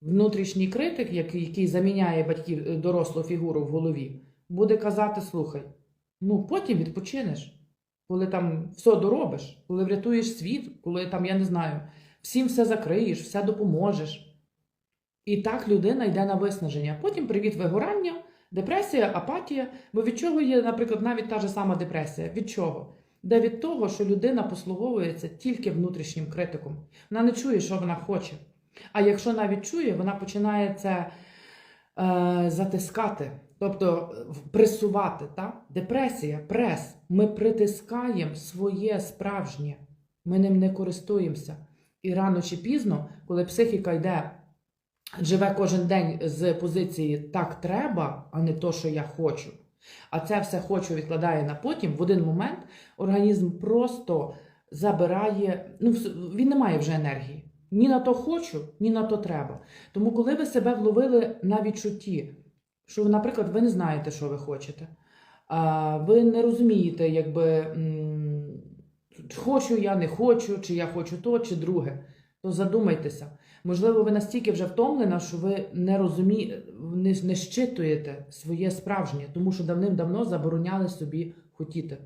внутрішній критик, який, заміняє батьків е, дорослу фігуру в голові, буде казати: слухай, ну потім відпочинеш, коли там все доробиш, коли врятуєш світ, коли там, я не знаю, всім все закриєш, все допоможеш. І так людина йде на виснаження. Потім привіт вигорання, депресія, апатія. Бо від чого є, наприклад, навіть та ж сама депресія? Від чого? Де від того, що людина послуговується тільки внутрішнім критиком. Вона не чує, що вона хоче. А якщо навіть чує, вона починає це е, затискати, тобто е, пресувати. Та? Депресія, прес. Ми притискаємо своє справжнє, ми ним не користуємося. І рано чи пізно, коли психіка йде, живе кожен день з позиції так треба, а не то, що я хочу. А це все хочу відкладає на потім, в один момент організм просто забирає, ну, він не має вже енергії. Ні на то хочу, ні на то треба. Тому, коли ви себе вловили на відчутті, що, наприклад, ви не знаєте, що ви хочете, ви не розумієте, якби хочу я, не хочу, чи я хочу то, чи друге, то задумайтеся. Можливо, ви настільки вже втомлена, що ви не розумієте, не, щитуєте своє справжнє, тому що давним-давно забороняли собі хотіти.